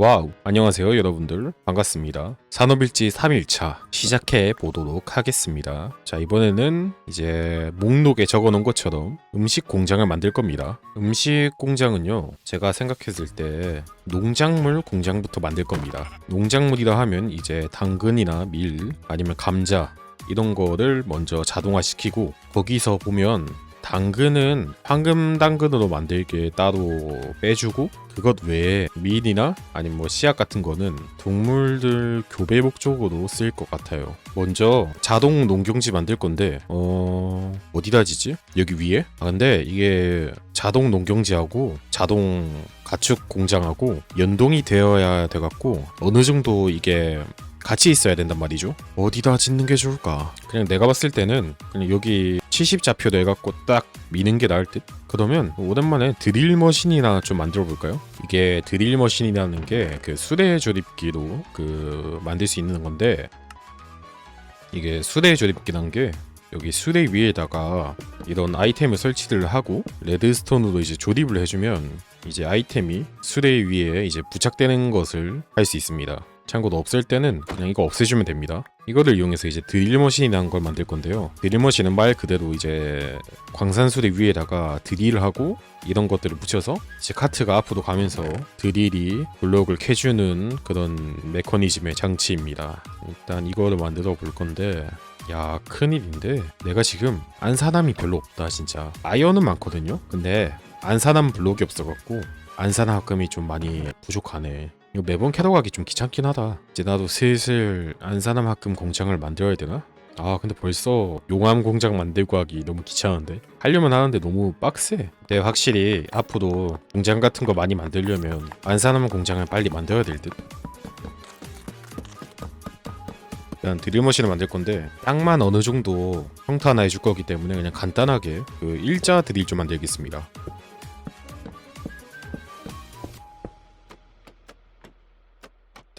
와우 안녕하세요 여러분들. 반갑습니다. 산업일지 3일차 시작해 보도록 하겠습니다. 자 이번에는 이제 목록에 적어 놓은 것처럼 음식 공장을 만들 겁니다. 음식 공장은요 제가 생각했을 때 농작물 공장부터 만들 겁니다. 농작물이라 하면 이제 당근이나 밀 아니면 감자 이런 거를 먼저 자동화시키고 거기서 보면 당근은 황금 당근으로 만들게 따로 빼주고 그것 외에 밀이나 아니면 뭐 씨앗 같은 거는 동물들 교배 목적으로 쓰일 것 같아요. 먼저 자동 농경지 만들 건데 어 어디다 지지? 여기 위에? 아 근데 이게 자동 농경지하고 자동 가축 공장하고 연동이 되어야 돼갖고 어느 정도 이게 같이 있어야 된단 말이죠. 어디다 짓는 게 좋을까? 그냥 내가 봤을 때는 그냥 여기 70 좌표 내갖고 딱 미는 게 나을 듯? 그러면 오랜만에 드릴 머신이나 좀 만들어 볼까요? 이게 드릴 머신이라는 게 그 수레 조립기로 그 만들 수 있는 건데 이게 수레 조립기란 게 여기 수레 위에다가 이런 아이템을 설치를 하고 레드스톤으로 이제 조립을 해주면 이제 아이템이 수레 위에 이제 부착되는 것을 할 수 있습니다. 참고로 없을 때는 그냥 이거 없애주면 됩니다. 이거를 이용해서 이제 드릴머신이라는 걸 만들 건데요. 드릴머신은 말 그대로 이제 광산수레 위에다가 드릴을 하고 이런 것들을 붙여서 이제 카트가 앞으로 가면서 드릴이 블록을 캐주는 그런 메커니즘의 장치입니다. 일단 이거를 만들어 볼 건데 야 큰일인데 내가 지금 안산함이 별로 없다 진짜 아이언은 많거든요 근데 안산함 블록이 없어갖고 안산화금이 좀 많이 부족하네 이거 매번 캐러 가기 좀 귀찮긴 하다 이제 나도 슬슬 안산함 합금 공장을 만들어야 되나? 아 근데 벌써 용암 공장 만들고 하기 너무 귀찮은데 하려면 하는데 너무 빡세 근데 확실히 앞으로 공장 같은 거 많이 만들려면 안산함 공장을 빨리 만들어야 될듯 일단 드릴머신을 만들 건데 땅만 어느 정도 형태 하나 해줄 거기 때문에 그냥 간단하게 그 일자 드릴 좀 만들겠습니다.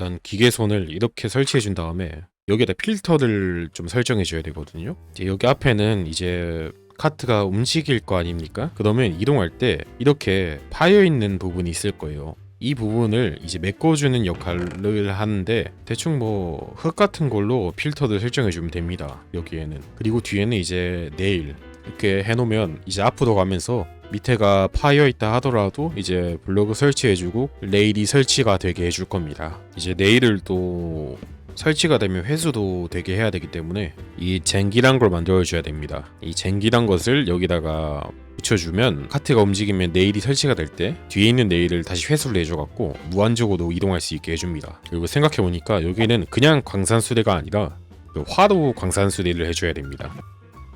일단 기계손을 이렇게 설치해 준 다음에 여기에다 필터를 좀 설정해 줘야 되거든요. 여기 앞에는 이제 카트가 움직일 거 아닙니까? 그러면 이동할 때 이렇게 파여 있는 부분이 있을 거예요. 이 부분을 이제 메꿔주는 역할을 하는데 대충 뭐 흙 같은 걸로 필터를 설정해 주면 됩니다. 여기에는 그리고 뒤에는 이제 네일 이렇게 해놓으면 이제 앞으로 가면서 밑에가 파여 있다 하더라도 이제 블로그 설치해주고 레일이 설치가 되게 해줄 겁니다. 이제 네일을 또 설치가 되면 회수도 되게 해야 되기 때문에 이 쟁기란 걸 만들어줘야 됩니다. 이 쟁기란 것을 여기다가 붙여주면 카트가 움직이면 네일이 설치가 될 때 뒤에 있는 네일을 다시 회수를 해줘갖고 무한적으로 이동할 수 있게 해줍니다. 그리고 생각해보니까 여기는 그냥 광산수레가 아니라 그 화로 광산수레를 해줘야 됩니다.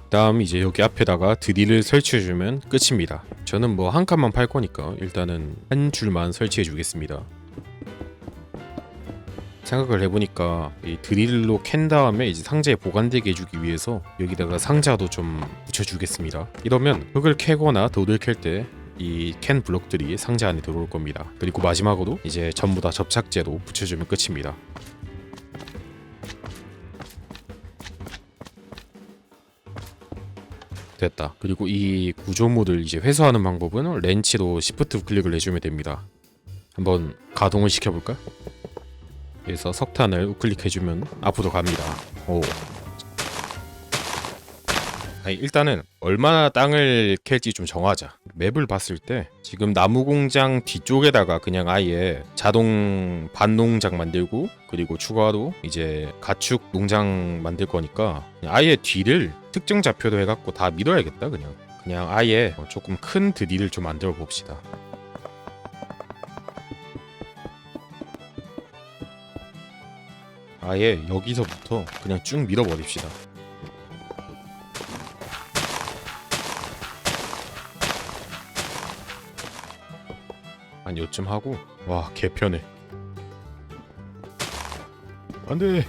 다음 이제 여기 앞에다가 드릴을 설치해주면 끝입니다. 저는 뭐 한 칸만 팔 거니까 일단은 한 줄만 설치해 주겠습니다. 생각을 해보니까 이 드릴로 캔 다음에 이제 상자에 보관되게 해주기 위해서 여기다가 상자도 좀 붙여주겠습니다. 이러면 흙을 캐거나 돌을 캘때 이캔 블록들이 상자 안에 들어올 겁니다. 그리고 마지막으로 이제 전부 다 접착제로 붙여주면 끝입니다. 됐다. 그리고 이 구조물을 이제 회수하는 방법은 렌치로 시프트 클릭을 해주면 됩니다. 한번 가동을 시켜볼까? 그래서 석탄을 우클릭해주면 앞으로 갑니다. 오. 아니, 일단은 얼마나 땅을 캘지 좀 정하자. 맵을 봤을 때 지금 나무 공장 뒤쪽에다가 그냥 아예 자동 반농장 만들고 그리고 추가로 이제 가축 농장 만들 거니까 아예 뒤를 특정 좌표로 해갖고 다 밀어야겠다 그냥. 그냥 아예 조금 큰 드릴을 좀 만들어 봅시다. 아예 여기서부터 그냥 쭉 밀어버립시다. 한 요쯤 하고 와 개편해. 안돼.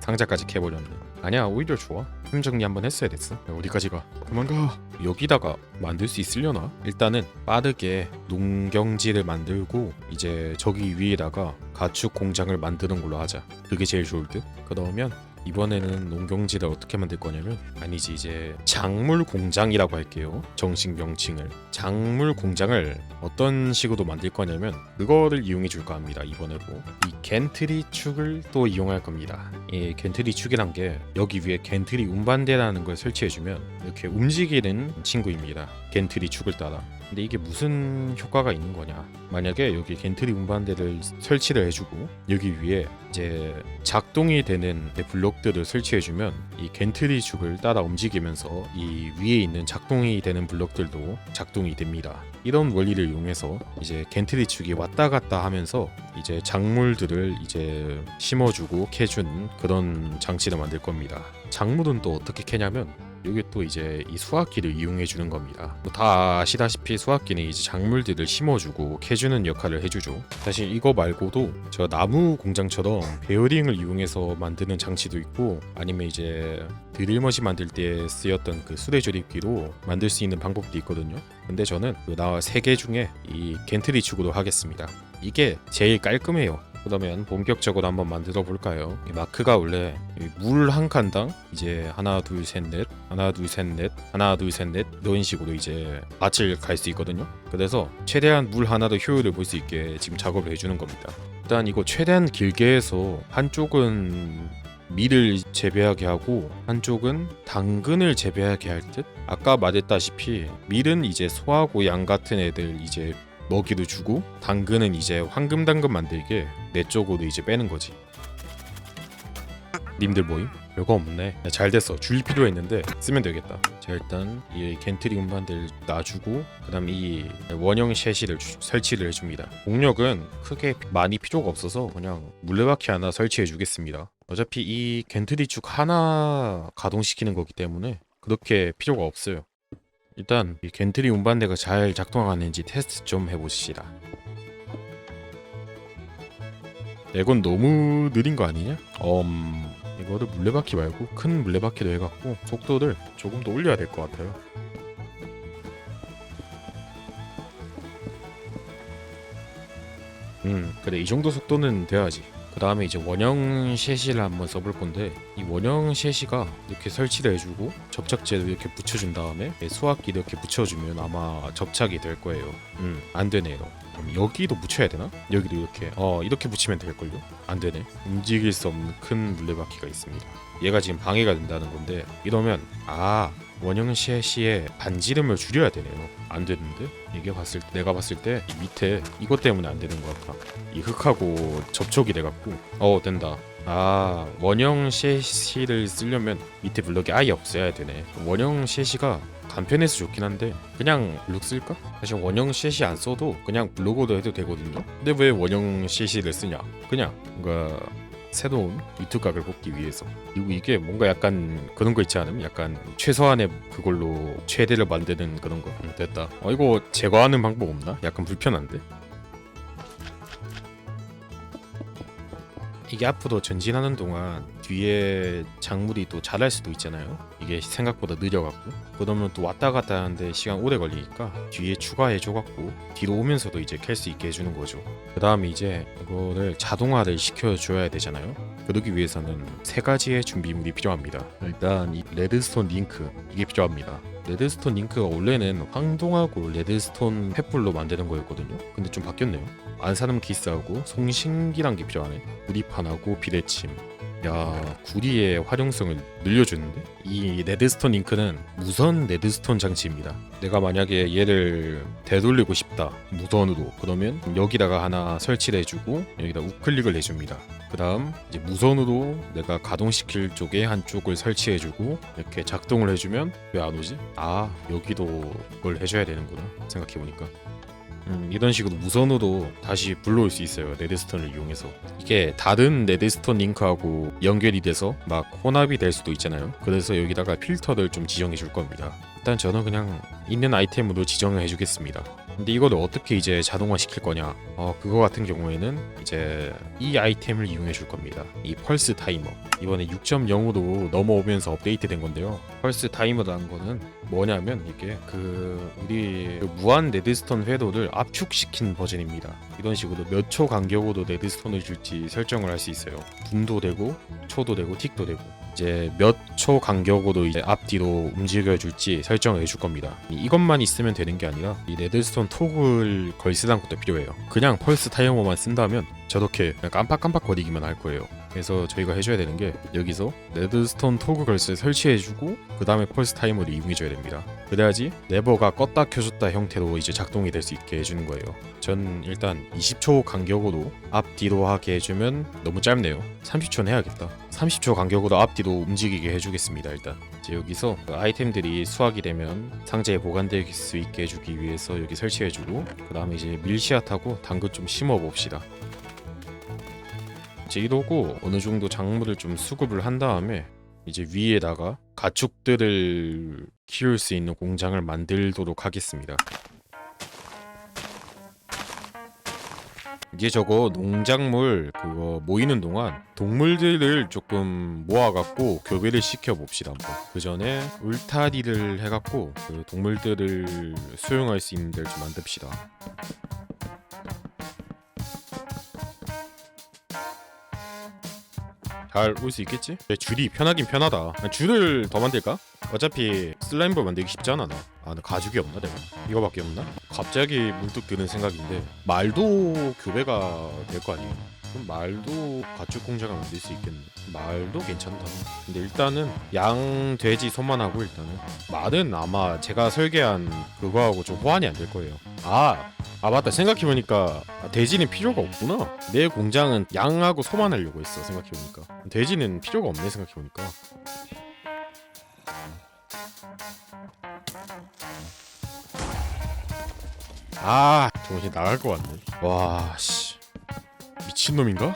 상자까지 캐버렸네. 아니야 오히려 좋아. 힘 정리 한번 했어야 됐어. 야, 어디까지 가? 그만 가. 여기다가 만들 수 있으려나? 일단은 빠르게 농경지를 만들고 이제 저기 위에다가 가축 공장을 만드는 걸로 하자. 그게 제일 좋을 듯. 그러면 이번에는 농경지를 어떻게 만들 거냐면 아니지 이제 작물 공장이라고 할게요. 정식 명칭을 작물 공장을 어떤 식으로 만들 거냐면 그거를 이용해 줄까 합니다. 이번에도 이 겐트리 축을 또 이용할 겁니다. 이 겐트리 축이란 게 여기 위에 겐트리 운반대라는 걸 설치해 주면 이렇게 움직이는 친구입니다. 겐트리 축을 따라. 근데 이게 무슨 효과가 있는 거냐? 만약에 여기 겐트리 운반대를 설치를 해주고 여기 위에 이제 작동이 되는 블록들을 설치해주면 이 겐트리 축을 따라 움직이면서 이 위에 있는 작동이 되는 블록들도 작동이 됩니다. 이런 원리를 이용해서 이제 겐트리 축이 왔다 갔다 하면서 이제 작물들을 이제 심어주고 캐준 그런 장치를 만들 겁니다. 작물은 또 어떻게 캐냐면 여기 또 이제 이 수확기를 이용해 주는 겁니다. 뭐 다 아시다시피 수확기는 이제 작물들을 심어주고 캐주는 역할을 해주죠. 사실 이거 말고도 저 나무 공장처럼 베어링을 이용해서 만드는 장치도 있고 아니면 이제 드릴머신 만들 때 쓰였던 그 수레 조립기로 만들 수 있는 방법도 있거든요. 근데 저는 그 나와 세개 중에 이 겐트리 축으로 하겠습니다. 이게 제일 깔끔해요. 그러면 본격적으로 한번 만들어 볼까요? 이 마크가 원래 물 한 칸당 이제 하나 둘 셋 넷 하나 둘 셋 넷 하나 둘 셋 넷 이런 식으로 이제 밭을 갈 수 있거든요. 그래서 최대한 물 하나도 효율을 볼 수 있게 지금 작업을 해주는 겁니다. 일단 이거 최대한 길게 해서 한쪽은 밀을 재배하게 하고 한쪽은 당근을 재배하게 할 듯. 아까 말했다시피 밀은 이제 소하고 양 같은 애들 이제 먹이도 주고 당근은 이제 황금 당근 만들게 내 쪽으로 이제 빼는 거지. 님들 모임? 별거 없네. 야, 잘 됐어. 줄 필요 했는데 쓰면 되겠다. 자 일단 이 겐트리 운반대를 놔주고 그 다음 이 원형 셰시를 주- 설치를 해줍니다. 공력은 크게 많이 필요가 없어서 그냥 물레바퀴 하나 설치해 주겠습니다. 어차피 이 겐트리 축 하나 가동시키는 거기 때문에 그렇게 필요가 없어요. 일단 이 겐트리 운반대가 잘 작동하는지 테스트 좀 해보시다. 이건 너무 느린 거 아니냐? 음 이거를 물레바퀴 말고 큰 물레바퀴로 해갖고 속도를 조금 더 올려야 될 것 같아요. 음 그래 이 정도 속도는 돼야지. 그 다음에 이제 원형 셰시를 한번 써볼 건데 이 원형 셰시가 이렇게 설치를 해주고 접착제를 이렇게 붙여준 다음에 수압기 이렇게 붙여주면 아마 접착이 될 거예요. 음, 안 되네요. 그럼 여기도 붙여야 되나? 여기도 이렇게 어 이렇게 붙이면 될걸요? 안 되네. 움직일 수 없는 큰 물레바퀴가 있습니다. 얘가 지금 방해가 된다는 건데 이러면 아 원형 셰시의 반지름을 줄여야 되네요. 안 되는데 이게 봤을 때 내가 봤을 때이 밑에 이것 때문에 안 되는 것 같아. 이 흙하고 접촉이 돼갖고 어 된다. 아 원형 셰시를 쓰려면 밑에 블럭이 아예 없어야 되네. 원형 셰시가 간편해서 좋긴 한데 그냥 블록 쓸까? 사실 원형 셰시 안 써도 그냥 블록으로 해도 되거든요. 근데 왜 원형 셰시를 쓰냐? 그냥 뭔가 새로운 유튜브 각을 뽑기 위해서 그리고 이게 뭔가 약간 그런 거 있지 않음? 약간 최소한의 그걸로 최대를 만드는 그런 거 음, 됐다 어 이거 제거하는 방법 없나? 약간 불편한데? 이게 앞으로 전진하는 동안 뒤에 작물이 또 자랄 수도 있잖아요. 이게 생각보다 느려갖고 그러면 또 왔다 갔다 하는데 시간 오래 걸리니까 뒤에 추가해줘갖고 뒤로 오면서도 이제 캘 수 있게 해주는 거죠. 그 다음에 이제 이거를 자동화를 시켜줘야 되잖아요. 그러기 위해서는 세 가지의 준비물이 필요합니다. 일단 이 레드스톤 링크 이게 필요합니다. 레드스톤 링크가 원래는 황동하고 레드스톤 횃불로 만드는 거였거든요. 근데 좀 바뀌었네요. 안사름 기스하고 송신기란 게 필요하네. 구리판하고 비대침. 야 구리의 활용성을 늘려주는데? 이 레드스톤 잉크는 무선 레드스톤 장치입니다. 내가 만약에 얘를 되돌리고 싶다 무선으로 그러면 여기다가 하나 설치를 해주고 여기다 우클릭을 해줍니다. 그 다음 이제 무선으로 내가 가동시킬 쪽에 한쪽을 설치해주고 이렇게 작동을 해주면 왜 안 오지? 아 여기도 그걸 해줘야 되는구나 생각해보니까 음, 이런 식으로 무선으로 다시 불러올 수 있어요 레드스톤을 이용해서. 이게 다른 레드스톤 링크하고 연결이 돼서 막 혼합이 될 수도 있잖아요. 그래서 여기다가 필터를 좀 지정해 줄 겁니다. 일단 저는 그냥 있는 아이템으로 지정을 해주겠습니다. 근데 이거를 어떻게 이제 자동화 시킬 거냐? 어 그거 같은 경우에는 이제 이 아이템을 이용해 줄 겁니다. 이 펄스 타이머 이번에 6.0으로 넘어오면서 업데이트 된 건데요. 펄스 타이머라는 거는 뭐냐면 이게 그 우리 그 무한 레드스톤 회로를 압축시킨 버전입니다. 이런 식으로 몇 초 간격으로 레드스톤을 줄지 설정을 할 수 있어요. 분도 되고 초도 되고 틱도 되고 이제 몇 초 간격으로 이제 앞뒤로 움직여 줄지 설정을 해줄 겁니다. 이것만 있으면 되는 게 아니라 이 레드스톤 톡을 걸 쓰는 것도 필요해요. 그냥 펄스 타이머만 쓴다면 저렇게 깜빡깜빡 거리기만 할 거예요. 그래서 저희가 해줘야 되는 게 여기서 레드스톤 토그 걸스 설치해주고 그 다음에 펄스 타이머를 이용해줘야 됩니다. 그래야지 레버가 껐다 켜줬다 형태로 이제 작동이 될 수 있게 해주는 거예요. 전 일단 20초 간격으로 앞뒤로 하게 해주면 너무 짧네요. 30초는 해야겠다. 30초 간격으로 앞뒤로 움직이게 해주겠습니다. 일단 이제 여기서 그 아이템들이 수확이 되면 상자에 보관될 수 있게 해주기 위해서 여기 설치해주고 그 다음에 이제 밀시앗하고 당근 좀 심어 봅시다. 이제 이러고 어느 정도 작물을 좀 수급을 한 다음에 이제 위에다가 가축들을 키울 수 있는 공장을 만들도록 하겠습니다. 이제 저거 농작물 그거 모이는 동안 동물들을 조금 모아갖고 교배를 시켜 봅시다 한번. 그 전에 울타리를 해갖고 그 동물들을 수용할 수 있는 데를 좀 만듭시다. 잘 올 수 있겠지? 네, 줄이 편하긴 편하다. 아, 줄을 더 만들까? 어차피 슬라임볼 만들기 쉽지 않아 나. 아, 나 가죽이 없나 내가? 이거밖에 없나? 갑자기 문득 드는 생각인데 말도 교배가 될 거 아니에요? 그럼 말도 가축 공장을 만들 수 있겠네. 말도 괜찮다. 근데 일단은 양, 돼지 손만 하고 일단은 말은 아마 제가 설계한 그거하고 좀 호환이 안 될 거예요. 아, 아 맞다 생각해보니까 아, 돼지는 필요가 없구나 내 공장은 양하고 소만 하려고 했어 생각해보니까 돼지는 필요가 없네 생각해보니까 아 정신 나갈 것 같네 와씨 미친놈인가?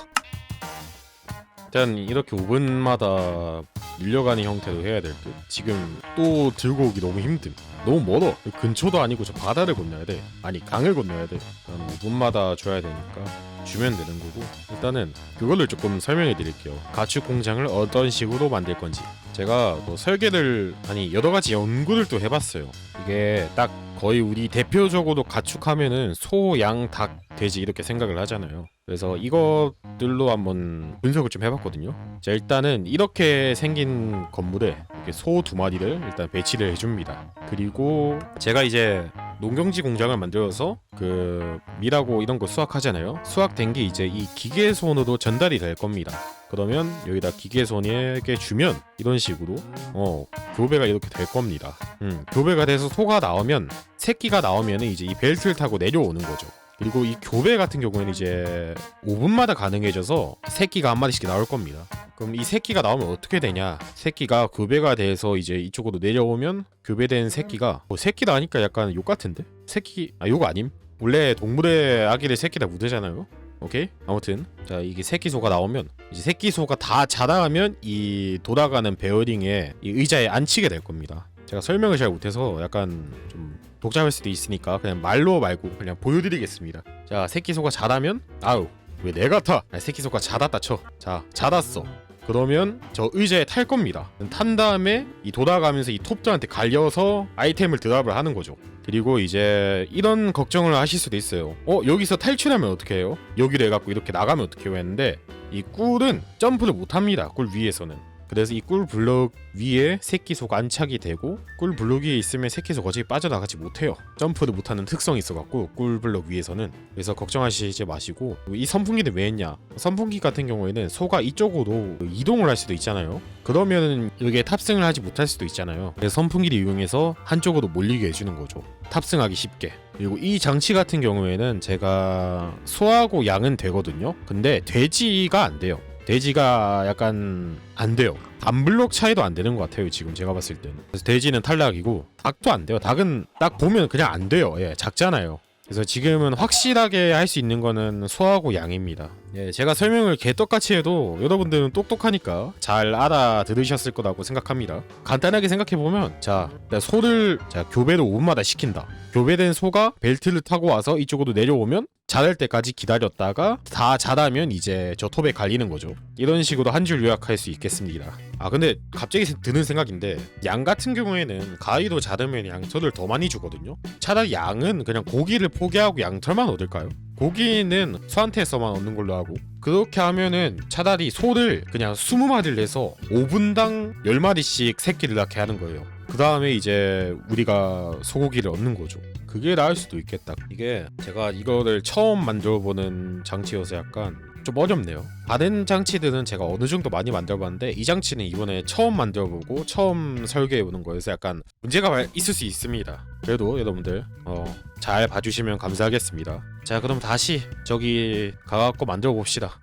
일단 이렇게 5분마다 밀려가는 형태로 해야 될 듯. 지금 또 들고 오기 너무 힘듦. 너무 멀어. 근처도 아니고 저 바다를 건너야 돼. 아니 강을 건너야 돼. 한 5분마다 줘야 되니까 주면 되는 거고. 일단은 그거를 조금 설명해 드릴게요. 가축 공장을 어떤 식으로 만들 건지. 제가 뭐 설계를 아니 여러 가지 연구를 또 해봤어요. 이게 딱 거의 우리 대표적으로 가축하면은 소, 양, 닭, 돼지 이렇게 생각을 하잖아요. 그래서 이것들로 한번 분석을 좀 해봤거든요. 자 일단은 이렇게 생긴 건물에 이렇게 소 두 마리를 일단 배치를 해줍니다. 그리고 제가 이제 농경지 공장을 만들어서 그 밀하고 이런 거 수확하잖아요. 수확된 게 이제 이 기계손으로 전달이 될 겁니다. 그러면 여기다 기계손에게 주면 이런 식으로 어 교배가 이렇게 될 겁니다. 음, 교배가 돼서 소가 나오면 새끼가 나오면 이제 이 벨트를 타고 내려오는 거죠. 그리고 이 교배 같은 경우에는 이제 5분마다 가능해져서 새끼가 한 마리씩 나올 겁니다. 그럼 이 새끼가 나오면 어떻게 되냐? 새끼가 교배가 돼서 이제 이쪽으로 내려오면 교배된 새끼가 뭐 새끼다 하니까 약간 욕 같은데? 새끼 아 욕 아님? 원래 동물의 아기를 새끼다 묻으잖아요. 오케이? 아무튼 자 이게 새끼 소가 나오면 이제 새끼 소가 다 자라면 이 돌아가는 베어링에 이 의자에 앉히게 될 겁니다. 제가 설명을 잘 못해서 약간 좀 복잡할 수도 있으니까 그냥 말로 말고 그냥 보여드리겠습니다. 자 새끼 소가 자라면 아우 왜 내가 타? 아, 새끼 소가 자랐다 쳐. 자 자랐어. 그러면 저 의자에 탈 겁니다. 탄 다음에 이 돌아가면서 이 톱들한테 갈려서 아이템을 드랍을 하는 거죠. 그리고 이제 이런 걱정을 하실 수도 있어요. 어 여기서 탈출하면 어떻게 해요? 여기로 해갖고 이렇게 나가면 어떻게 해요? 했는데 이 꿀은 점프를 못합니다. 꿀 위에서는. 그래서 이 꿀 블럭 위에 새끼소가 안착이 되고 꿀 블럭 위에 있으면 새끼소가 어차피 빠져나가지 못해요. 점프를 못하는 특성이 있어갖고 꿀 블럭 위에서는 그래서 걱정하시지 마시고 이 선풍기는 왜 했냐? 선풍기 같은 경우에는 소가 이쪽으로 이동을 할 수도 있잖아요. 그러면은 여기에 탑승을 하지 못할 수도 있잖아요. 그래서 선풍기를 이용해서 한쪽으로 몰리게 해주는 거죠. 탑승하기 쉽게. 그리고 이 장치 같은 경우에는 제가 소하고 양은 되거든요. 근데 돼지가 안 돼요. 돼지가 약간 안 돼요. 반블록 차이도 안 되는 것 같아요. 지금 제가 봤을 때는. 그래서 돼지는 탈락이고 닭도 안 돼요. 닭은 딱 보면 그냥 안 돼요. 예, 작잖아요. 그래서 지금은 확실하게 할 수 있는 거는 소하고 양입니다. 예, 제가 설명을 개떡같이 해도 여러분들은 똑똑하니까 잘 알아들으셨을 거라고 생각합니다. 간단하게 생각해 보면 자 소를 자 교배를 5분마다 시킨다. 교배된 소가 벨트를 타고 와서 이쪽으로 내려오면 자랄 때까지 기다렸다가 다 자라면 이제 저 톱에 갈리는 거죠. 이런 식으로 한 줄 요약할 수 있겠습니다. 아 근데 갑자기 드는 생각인데 양 같은 경우에는 가위로 자르면 양털을 더 많이 주거든요. 차라리 양은 그냥 고기를 포기하고 양털만 얻을까요? 고기는 소한테서만 얻는 걸로 하고 그렇게 하면은 차라리 소를 그냥 20마리를 내서 5분당 10마리씩 새끼를 낳게 하는 거예요. 그 다음에 이제 우리가 소고기를 얻는 거죠. 그게 나을 수도 있겠다. 이게 제가 이거를 처음 만들어보는 장치여서 약간 좀 어렵네요. 다른 장치들은 제가 어느 정도 많이 만들어봤는데 이 장치는 이번에 처음 만들어보고 처음 설계해보는 거여서 약간 문제가 있을 수 있습니다. 그래도 여러분들 어, 잘 봐주시면 감사하겠습니다. 자 그럼 다시 저기 가갖고 만들어 봅시다.